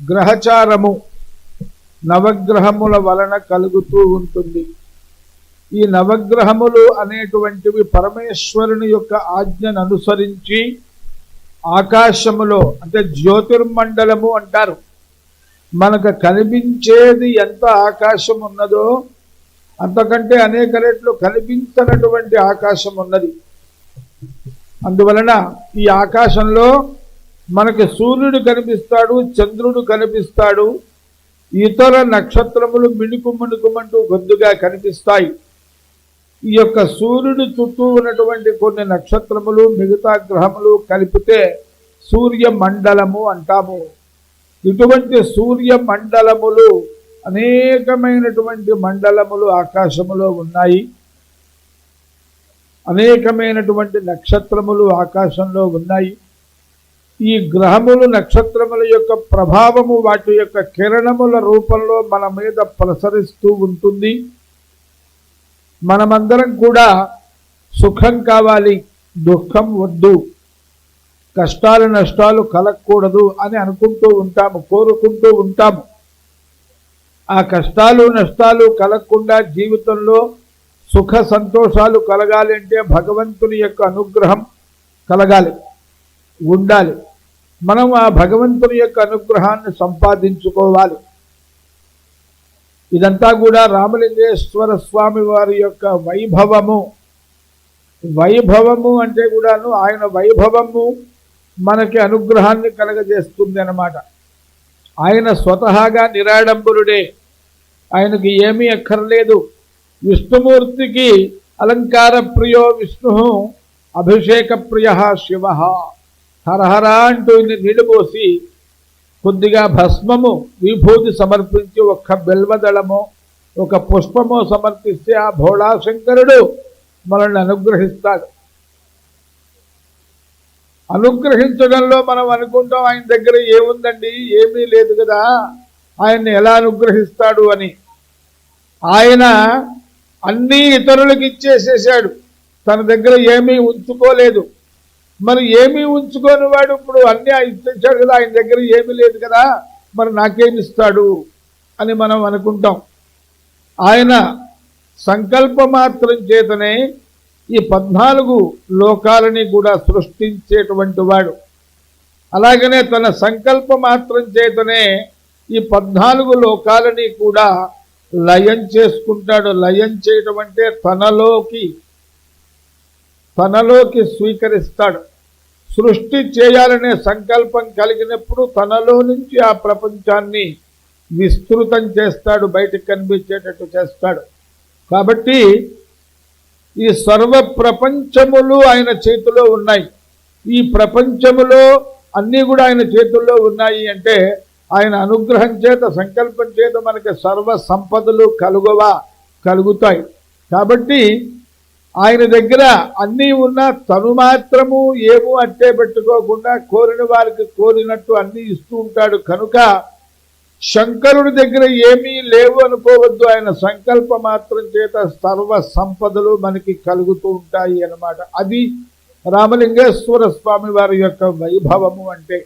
గ్రహచారము నవగ్రహముల వలన కలుగుతూ ఉంటుంది. ఈ నవగ్రహములు అనేటువంటివి పరమేశ్వరుని యొక్క ఆజ్ఞను అనుసరించి ఆకాశములో అంటే జ్యోతిర్మండలము అంటారు. మనకు కనిపించేది ఎంత ఆకాశం ఉన్నదో అంతకంటే అనేక రెట్లు కనిపించనటువంటి ఆకాశం ఉన్నది అందువలన ఈ ఆకాశంలో మనకి సూర్యుడు కనిపిస్తాడు చంద్రుడు కనిపిస్తాడు. ఇతర నక్షత్రములు మిణుకు మిణుకుమంటూ గొద్దుగా కనిపిస్తాయి. ఈ యొక్క సూర్యుడు చుట్టూ ఉన్నటువంటి కొన్ని నక్షత్రములు మిగతా గ్రహములు కలిపితే సూర్య మండలము అంటాము. ఇటువంటి సూర్య మండలములు అనేకమైనటువంటి మండలములు ఆకాశములో ఉన్నాయి. అనేకమైనటువంటి నక్షత్రములు ఆకాశంలో ఉన్నాయి. ఈ గ్రహములు నక్షత్రముల యొక్క ప్రభావము వాటి యొక్క కిరణముల రూపంలో మన మీద ప్రసరిస్తూ ఉంటుంది. మనమందరం కూడా సుఖం కావాలి దుఃఖం వద్దు కష్టాలు నష్టాలు కలగకూడదు అని అనుకుంటూ ఉంటాము కోరుకుంటూ ఉంటాము. ఆ కష్టాలు నష్టాలు కలగకుండా జీవితంలో సుఖ సంతోషాలు కలగాలి అంటే భగవంతుని యొక్క అనుగ్రహం కలగాలి ఉండాలి. మనం ఆ భగవంతుని యొక్క అనుగ్రహాన్ని సంపాదించుకోవాలి. ఇదంతా కూడా రామలింగేశ్వర స్వామి వారి యొక్క వైభవము. వైభవము అంటే కూడాను ఆయన వైభవము మనకి అనుగ్రహాన్ని కలగజేస్తుంది అన్నమాట ఆయన స్వతహాగా నిరాడంబరుడే. ఆయనకి ఏమీ అక్కర్లేదు. విష్ణుమూర్తికి అలంకార ప్రియో విష్ణు అభిషేక ప్రియ శివ. హరహర అంటూ నీళ్ళు పోసి కొద్దిగా భస్మము విభూతి సమర్పించి ఒక్క బెల్వదళము ఒక పుష్పము సమర్పిస్తే ఆ భోళాశంకరుడు మనల్ని అనుగ్రహిస్తాడు. అనుగ్రహించడంలో మనం అనుకుంటాం ఆయన దగ్గర ఏముందండి ఏమీ లేదు కదా ఆయన్ని ఎలా అనుగ్రహిస్తాడు అని. ఆయన అన్నీ ఇతరులకు ఇచ్చేసేసాడు తన దగ్గర ఏమీ ఉంచుకోలేదు. మరి ఏమీ ఉంచుకొని వాడు ఇప్పుడు అన్నీ ఇచ్చేసాడు కదా ఆయన దగ్గర ఏమీ లేదు కదా మరి నాకేమిస్తాడు అని మనం అనుకుంటాం. ఆయన సంకల్ప మాత్రం చేతనే ఈ పద్నాలుగు లోకాలని కూడా సృష్టించేటువంటి వాడు. అలాగనే తన సంకల్ప మాత్రం చేతనే ఈ పద్నాలుగు లోకాలని కూడా లయం చేసుకుంటాడు. లయం చేయటం అంటే తనలోకి తనలోకి స్వీకరిస్తాడు. సృష్టి చేయాలనే సంకల్పం కలిగినప్పుడు తనలో నుంచి ఆ ప్రపంచాన్ని విస్తృతం చేస్తాడు బయటకు కనిపించేటట్టు చేస్తాడు. కాబట్టి ఈ సర్వ ప్రపంచములు ఆయన చేతిలో ఉన్నాయి. ఈ ప్రపంచములో అన్నీ కూడా ఆయన చేతుల్లో ఉన్నాయి అంటే ఆయన అనుగ్రహం చేత సంకల్పం చేత మనకి సర్వ సంపదలు కలుగవా కలుగుతాయి. కాబట్టి ఆయన దగ్గర అన్నీ ఉన్నా తను మాత్రము ఏమో అట్టే పెట్టుకోకుండా కోరిన వారికి కోరినట్టు అన్నీ ఇస్తూ ఉంటాడు. కనుక శంకరుడి దగ్గర ఏమీ లేవు అనుకోవద్దు. ఆయన సంకల్ప మాత్రం చేత సర్వ సంపదలు మనకి కలుగుతూ ఉంటాయి అన్నమాట. అది రామలింగేశ్వర స్వామి వారి యొక్క వైభవము అంటే